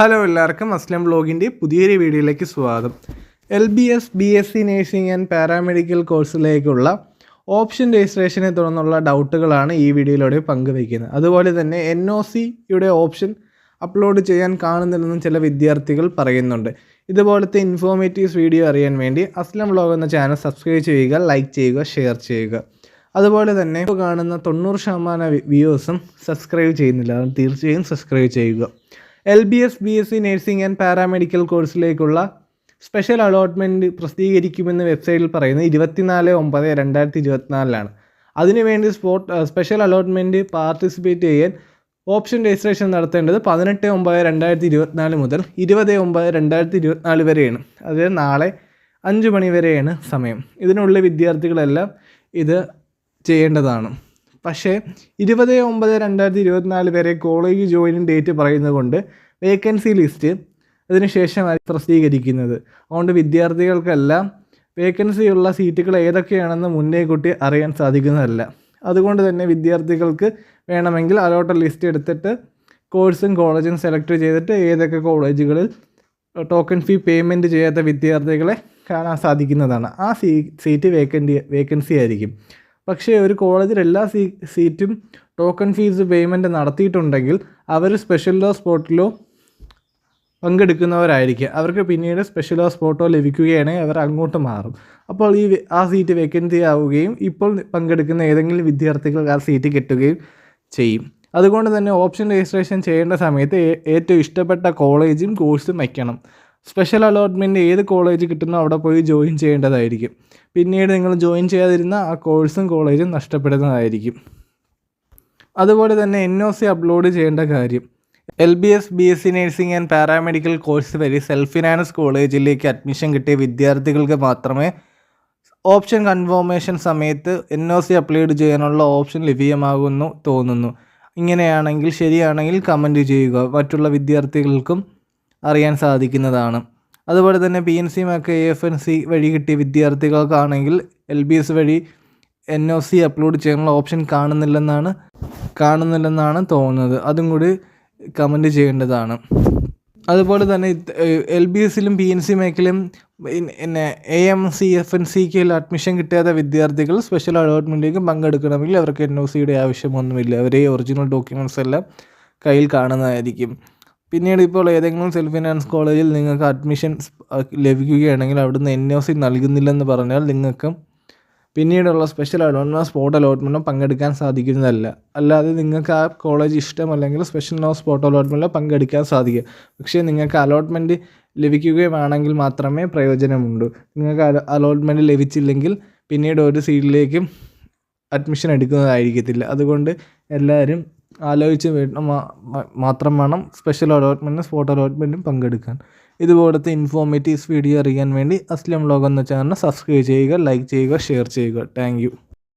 Hello എല്ലാവർക്കും അസ്ലം ബ്ലോഗിന്റെ പുതിയൊരു വീഡിയോയിലേക്ക് സ്വാഗതം. L B S B S C nursing and paramedical കോഴ്സിലേക്കുള്ള option രജിസ്ട്രേഷനെ തുടർന്നുള്ള ഡൗട്ടുകളാണ് ഈ വീഡിയോയിലൂടെ പങ്കുവയ്ക്കുന്നത്. അതുപോലെ തന്നെ എൻ ഒ സിയുടെ ഓപ്ഷൻ അപ്ലോഡ് ചെയ്യാൻ കാണുന്നില്ലെന്നും ചില വിദ്യാർത്ഥികൾ പറയുന്നുണ്ട്. ഇതുപോലത്തെ ഇൻഫോർമേറ്റീവ്സ് വീഡിയോ അറിയാൻ വേണ്ടി അസ്ലം ബ്ലോഗ് എന്ന ചാനൽ സബ്സ്ക്രൈബ് ചെയ്യുക ലൈക്ക് ചെയ്യുക ഷെയർ ചെയ്യുക. അതുപോലെ തന്നെ കാണുന്ന തൊണ്ണൂറ് ശതമാനം വ്യൂവേഴ്സും സബ്സ്ക്രൈബ് ചെയ്യുന്നില്ല. തീർച്ചയായും സബ്സ്ക്രൈബ് ചെയ്യുക. L B S B S C nursing and paramedical കോഴ്സിലേക്കുള്ള special allotment പ്രസിദ്ധീകരിക്കുമെന്ന് വെബ്സൈറ്റിൽ പറയുന്നത് ഇരുപത്തിനാല് ഒമ്പത് രണ്ടായിരത്തി ഇരുപത്തിനാലിലാണ്. അതിനുവേണ്ടി സ്പോട്ട് സ്പെഷ്യൽ അലോട്ട്മെന്റ് പാർട്ടിസിപ്പേറ്റ് ചെയ്യാൻ ഓപ്ഷൻ രജിസ്ട്രേഷൻ നടത്തേണ്ടത് പതിനെട്ട് ഒമ്പത് രണ്ടായിരത്തി ഇരുപത്തിനാല് മുതൽ ഇരുപത് ഒമ്പത് രണ്ടായിരത്തി ഇരുപത്തിനാല് വരെയാണ്. അതായത് നാളെ അഞ്ച് മണി വരെയാണ് സമയം. ഇതിനുള്ള വിദ്യാർത്ഥികളെല്ലാം ഇത് ചെയ്യേണ്ടതാണ്. പക്ഷേ ഇരുപത് ഒമ്പത് രണ്ടായിരത്തി ഇരുപത്തിനാല് വരെ കോളേജ് ജോയിനിങ് ഡേറ്റ് പറയുന്നത് കൊണ്ട് വേക്കൻസി ലിസ്റ്റ് അതിനുശേഷമായി പ്രസിദ്ധീകരിക്കുന്നത് അതുകൊണ്ട് വിദ്യാർത്ഥികൾക്കെല്ലാം വേക്കൻസിയുള്ള സീറ്റുകൾ ഏതൊക്കെയാണെന്ന് മുന്നേ കൂട്ടി അറിയാൻ സാധിക്കുന്നതല്ല. അതുകൊണ്ട് തന്നെ വിദ്യാർത്ഥികൾക്ക് വേണമെങ്കിൽ അലോട്ട് ലിസ്റ്റ് എടുത്തിട്ട് കോഴ്സും കോളേജും സെലക്ട് ചെയ്തിട്ട് ഏതൊക്കെ കോളേജുകളിൽ ടോക്കൺ ഫീ പേയ്മെന്റ് ചെയ്യാത്ത വിദ്യാർത്ഥികളെ കാണാൻ സാധിക്കുന്നതാണ്. ആ സീ സീറ്റ് വേക്കന്റി വേക്കൻസി ആയിരിക്കും. പക്ഷേ ഒരു കോളേജിൽ എല്ലാ സീ സീറ്റും ടോക്കൺ ഫീസ് പേയ്മെന്റ് നടത്തിയിട്ടുണ്ടെങ്കിൽ അവർ സ്പെഷ്യലോ സ്പോട്ടിലോ പങ്കെടുക്കുന്നവരായിരിക്കും അവർക്ക് പിന്നീട് സ്പെഷ്യലോ സ്പോട്ടോ ലഭിക്കുകയാണെങ്കിൽ അവർ അങ്ങോട്ട് മാറും. അപ്പോൾ ഈ ആ സീറ്റ് വേക്കൻസി ആവുകയും ഇപ്പോൾ പങ്കെടുക്കുന്ന ഏതെങ്കിലും വിദ്യാർത്ഥികൾക്ക് ആ സീറ്റ് കിട്ടുകയും ചെയ്യും. അതുകൊണ്ട് തന്നെ ഓപ്ഷൻ രജിസ്ട്രേഷൻ ചെയ്യേണ്ട സമയത്ത് ഏറ്റവും ഇഷ്ടപ്പെട്ട കോളേജും കോഴ്സും വയ്ക്കണം. സ്പെഷ്യൽ അലോട്ട്മെന്റ് ഏത് കോളേജ് കിട്ടുന്നോ അവിടെ പോയി ജോയിൻ ചെയ്യേണ്ടതായിരിക്കും. പിന്നീട് നിങ്ങൾ ജോയിൻ ചെയ്യാതിരുന്ന ആ കോഴ്സും കോളേജും നഷ്ടപ്പെടുന്നതായിരിക്കും. അതുപോലെ തന്നെ എൻ ഒ സി അപ്ലോഡ് ചെയ്യേണ്ട കാര്യം. L B S B S C nursing and paramedical course വഴി സെൽഫ് ഫിനാൻസ് കോളേജിലേക്ക് അഡ്മിഷൻ കിട്ടിയ വിദ്യാർത്ഥികൾക്ക് മാത്രമേ ഓപ്ഷൻ കൺഫോർമേഷൻ സമയത്ത് എൻ ഒ സി അപ്ലൈഡ് ചെയ്യാനുള്ള ഓപ്ഷൻ ലഭ്യമാകുന്നു തോന്നുന്നു. ഇങ്ങനെയാണെങ്കിൽ ശരിയാണെങ്കിൽ കമന്റ് ചെയ്യുക. മറ്റുള്ള വിദ്യാർത്ഥികൾക്കും അറിയാൻ സാധിക്കുന്നതാണ്. അതുപോലെ തന്നെ പി എൻ സി മൊക്കെ എ എഫ് എൻ സി വഴി കിട്ടിയ വിദ്യാർത്ഥികൾക്കാണെങ്കിൽ എൽ ബി എസ് വഴി എൻ ഒ സി അപ്ലോഡ് ചെയ്യാനുള്ള ഓപ്ഷൻ കാണുന്നില്ലെന്നാണ് കാണുന്നില്ലെന്നാണ് തോന്നുന്നത്. അതും കൂടി കമന്റ് ചെയ്യേണ്ടതാണ്. അതുപോലെ തന്നെ എൽ ബി എസിലും പി എൻ സി മേഖലയും പിന്നെ A M C F N സിക്ക് അഡ്മിഷൻ കിട്ടാത്ത വിദ്യാർത്ഥികൾ സ്പെഷ്യൽ അലോട്ട്മെന്റിലേക്ക് പങ്കെടുക്കണമെങ്കിൽ അവർക്ക് എൻ ഒ സിയുടെ ആവശ്യമൊന്നുമില്ല. അവരെ ഒറിജിനൽ ഡോക്യുമെന്റ്സ് എല്ലാം കയ്യിൽ കാണുന്നതായിരിക്കും. പിന്നീട് ഇപ്പോൾ ഏതെങ്കിലും സെൽഫ് ഫിനാൻസ് കോളേജിൽ നിങ്ങൾക്ക് അഡ്മിഷൻ ലഭിക്കുകയാണെങ്കിൽ അവിടുന്ന് എൻ ഒ സി നൽകുന്നില്ലെന്ന് പറഞ്ഞാൽ നിങ്ങൾക്ക് പിന്നീടുള്ള സ്പെഷ്യൽ അലോട്ട്മെന്റ് സ്പോട്ട് അലോട്ട്മെന്റോ പങ്കെടുക്കാൻ സാധിക്കുന്നതല്ല. അല്ലാതെ നിങ്ങൾക്ക് ആ കോളേജ് ഇഷ്ടമല്ലെങ്കിൽ സ്പെഷ്യൽ നോ സ്പോട്ട് അലോട്ട്മെന്റിൽ പങ്കെടുക്കാൻ സാധിക്കും. പക്ഷേ നിങ്ങൾക്ക് അലോട്ട്മെന്റ് ലഭിക്കുകയാണെങ്കിൽ മാത്രമേ പ്രയോജനമുള്ളൂ നിങ്ങൾക്ക് അലോട്ട്മെന്റ് ലഭിച്ചില്ലെങ്കിൽ പിന്നീട് ഒരു സീറ്റിലേക്കും അഡ്മിഷൻ എടുക്കുന്നതായിരിക്കത്തില്ല. അതുകൊണ്ട് എല്ലാവരും ആലോചിച്ച് മാത്രം വേണം സ്പെഷ്യൽ അലോട്ട്മെന്റും സ്പോട്ട് അലോട്ട്മെന്റും പങ്കെടുക്കാൻ. ഇതുപോലത്തെ ഇൻഫോർമേറ്റീവ്സ് വീഡിയോ അറിയാൻ വേണ്ടി അസ്ലം ലോകം എന്ന ചാനൽ സബ്സ്ക്രൈബ് ചെയ്യുക ലൈക്ക് ചെയ്യുക ഷെയർ ചെയ്യുക. താങ്ക്